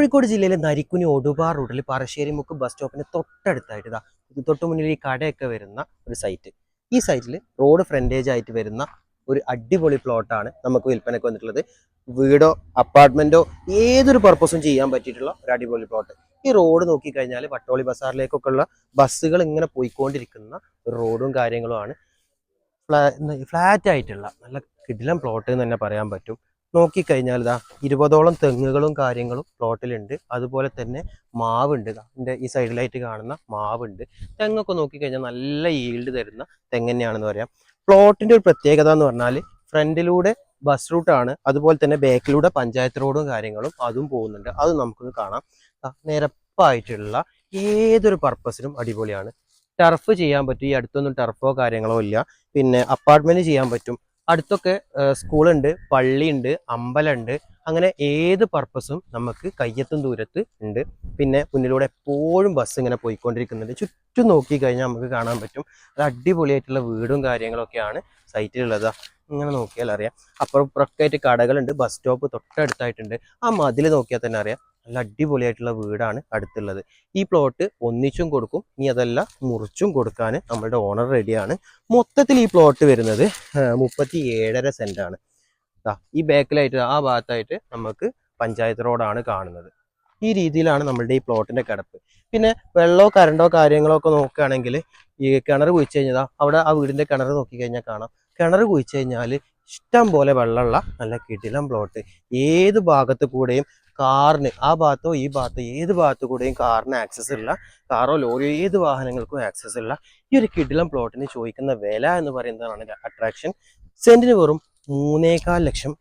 കോഴിക്കോട് ജില്ലയിലെ നരിക്കുനി ഒടുപാർ റൂട്ടിൽ പറശ്ശേരി മുക്ക് ബസ് സ്റ്റോപ്പിന് തൊട്ടടുത്തായിട്ട് ഇതാ തൊട്ട് മുന്നിൽ ഈ കടയൊക്കെ വരുന്ന ഒരു സൈറ്റ് ഈ സൈറ്റിൽ റോഡ് ഫ്രണ്ടേജ് ആയിട്ട് വരുന്ന ഒരു അടിപൊളി പ്ലോട്ടാണ് നമുക്ക് വിൽപ്പനയ്ക്ക് വന്നിട്ടുള്ളത്. വീടോ അപ്പാർട്ട്മെന്റോ ഏതൊരു പർപ്പസും ചെയ്യാൻ പറ്റിയിട്ടുള്ള ഒരു അടിപൊളി പ്ലോട്ട് ഈ റോഡ് നോക്കിക്കഴിഞ്ഞാൽ വട്ടോളി ബസാറിലേക്കൊക്കെ ഉള്ള ബസ്സുകൾ ഇങ്ങനെ പോയിക്കൊണ്ടിരിക്കുന്ന റോഡും കാര്യങ്ങളുമാണ്. ഫ്ലാറ്റ് ആയിട്ടുള്ള നല്ല കിടിലം പ്ലോട്ട് എന്ന് തന്നെ പറയാൻ പറ്റും. നോക്കിക്കഴിഞ്ഞാൽ ഇതാ ഇരുപതോളം തെങ്ങുകളും കാര്യങ്ങളും പ്ലോട്ടിലുണ്ട്. അതുപോലെ തന്നെ മാവുണ്ട്. ഇതിന്റെ ഈ സൈഡിലായിട്ട് കാണുന്ന മാവുണ്ട്. തെങ്ങൊക്കെ നോക്കിക്കഴിഞ്ഞാൽ നല്ല ഈൽഡ് തരുന്ന തെങ്ങ് തന്നെയാണെന്ന് പറയാം. പ്ലോട്ടിന്റെ ഒരു പ്രത്യേകത എന്ന് പറഞ്ഞാൽ ഫ്രണ്ടിലൂടെ ബസ് റൂട്ടാണ് അതുപോലെ തന്നെ ബാക്കിലൂടെ പഞ്ചായത്ത് റോഡും കാര്യങ്ങളും അതും പോകുന്നുണ്ട്. അത് നമുക്കൊന്ന് കാണാം. നിരപ്പായിട്ടുള്ള ഏതൊരു പർപ്പസിനും അടിപൊളിയാണ്. ടർഫ് ചെയ്യാൻ പറ്റും. ഈ അടുത്തൊന്നും ടർഫോ കാര്യങ്ങളോ ഇല്ല. പിന്നെ അപ്പാർട്ട്മെന്റ് ചെയ്യാൻ പറ്റും. അടുത്തൊക്കെ സ്കൂളുണ്ട് പള്ളിയുണ്ട് അമ്പലമുണ്ട്. അങ്ങനെ ഏത് പർപ്പസും നമുക്ക് കയ്യെത്തും ദൂരത്ത് ഉണ്ട്. പിന്നെ മുന്നിലൂടെ എപ്പോഴും ബസ് ഇങ്ങനെ പോയിക്കൊണ്ടിരിക്കുന്നുണ്ട്. ചുറ്റും നോക്കി കഴിഞ്ഞാൽ നമുക്ക് കാണാൻ പറ്റും. അത് അടിപൊളിയായിട്ടുള്ള വീടും കാര്യങ്ങളൊക്കെയാണ് സൈറ്റിലുള്ളത് ഇങ്ങനെ നോക്കിയാൽ അറിയാം. അപ്പുറം ഇപ്പുറമൊക്കെ ആയിട്ട് കടകളുണ്ട്. ബസ് സ്റ്റോപ്പ് തൊട്ടടുത്തായിട്ടുണ്ട്. ആ മതിൽ നോക്കിയാൽ തന്നെ അറിയാം. നല്ല അടിപൊളിയായിട്ടുള്ള വീടാണ് അടുത്തുള്ളത്. ഈ പ്ലോട്ട് ഒന്നിച്ചും കൊടുക്കും ഇനി അതല്ല മുറിച്ചും കൊടുക്കാൻ നമ്മളുടെ ഓണർ റെഡിയാണ് മൊത്തത്തിൽ ഈ പ്ലോട്ട് വരുന്നത് മുപ്പത്തി ഏഴര സെന്റാണ് ഈ ബാക്കിലായിട്ട് ആ ഭാഗത്തായിട്ട് നമുക്ക് പഞ്ചായത്ത് റോഡാണ് കാണുന്നത്. ഈ രീതിയിലാണ് നമ്മളുടെ ഈ പ്ലോട്ടിന്റെ കിടപ്പ്. പിന്നെ വെള്ളമോ കറണ്ടോ കാര്യങ്ങളോ ഒക്കെ നോക്കുകയാണെങ്കിൽ ഈ കിണർ കുഴിച്ചു കഴിഞ്ഞാൽ അവിടെ ആ വീടിന്റെ കിണർ നോക്കിക്കഴിഞ്ഞാൽ കാണാം. കിണർ കുഴിച്ചു കഴിഞ്ഞാൽ ഇഷ്ടം പോലെ വെള്ളമുള്ള നല്ല കിടിലം പ്ലോട്ട് ഏത് ഭാഗത്ത് കൂടെയും കാറിന് ആ ഭാഗത്തോ ഈ ഭാഗത്തോ ഏത് ഭാഗത്തു കൂടെയും കാറിന് ആക്സസ് ഉള്ള കാറോ ലോറിയോ ഏത് വാഹനങ്ങൾക്കും ആക്സസ് ഉള്ള ഈ ഒരു കിടിലം പ്ലോട്ടിന് ചോദിക്കുന്ന വില എന്ന് പറയുന്നതാണ് അട്രാക്ഷൻ സെന്റിന് വെറും മൂന്നേകാൽ ലക്ഷം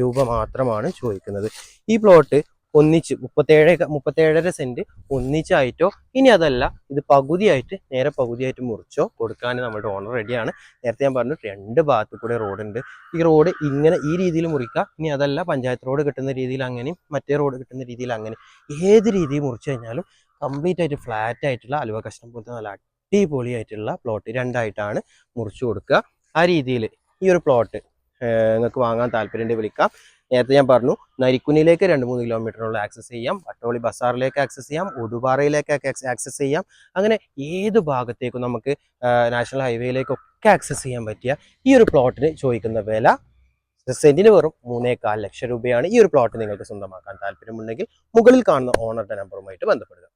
രൂപ മാത്രമാണ് ചോദിക്കുന്നത്. ഈ പ്ലോട്ട് ഒന്നിച്ച് മുപ്പത്തേഴ് മുപ്പത്തേഴര സെന്റ് ഒന്നിച്ചായിട്ടോ ഇനി അതല്ല ഇത് പകുതിയായിട്ട് നേരെ പകുതിയായിട്ട് മുറിച്ചോ കൊടുക്കാൻ നമ്മുടെ ഓണർ റെഡിയാണ് നേരത്തെ ഞാൻ പറഞ്ഞു രണ്ട് ഭാഗത്തു കൂടെ റോഡുണ്ട് ഈ റോഡ് ഇങ്ങനെ ഈ രീതിയിൽ മുറിക്കുക ഇനി അതല്ല പഞ്ചായത്ത് റോഡ് കിട്ടുന്ന രീതിയിൽ അങ്ങനെയും മറ്റേ റോഡ് കിട്ടുന്ന രീതിയിൽ അങ്ങനെ ഏത് രീതിയിൽ മുറിച്ചു കഴിഞ്ഞാലും കംപ്ലീറ്റ് ആയിട്ട് ഫ്ലാറ്റ് ആയിട്ടുള്ള അലുവ കഷ്ണം പോലത്തെ നല്ല അടിപൊളിയായിട്ടുള്ള പ്ലോട്ട് രണ്ടായിട്ടാണ് മുറിച്ചു കൊടുക്കുക. ആ രീതിയിൽ ഈ ഒരു പ്ലോട്ട് നിങ്ങൾക്ക് വാങ്ങാൻ താല്പര്യമുണ്ട് വിളിക്കാം. നേരത്തെ ഞാൻ പറഞ്ഞു നരിക്കുനിലേക്ക് രണ്ട് മൂന്ന് കിലോമീറ്ററിനുള്ള ആക്സസ് ചെയ്യാം വട്ടോളി ബസാറിലേക്ക് ആക്സസ് ചെയ്യാം ഒടുപാറയിലേക്ക് ആക്സസ് ചെയ്യാം. അങ്ങനെ ഏത് ഭാഗത്തേക്കും നമുക്ക് നാഷണൽ ഹൈവേയിലേക്കൊക്കെ ആക്സസ് ചെയ്യാൻ പറ്റിയ ഈ ഒരു പ്ലോട്ടിന് ചോദിക്കുന്ന വില സെന്റിന് വെറും മൂന്നേകാൽ ലക്ഷം രൂപയാണ് ഈ ഒരു പ്ലോട്ട് നിങ്ങൾക്ക് സ്വന്തമാക്കാൻ താല്പര്യമുണ്ടെങ്കിൽ മുകളിൽ കാണുന്ന ഓണറുടെ നമ്പറുമായിട്ട് ബന്ധപ്പെടുക.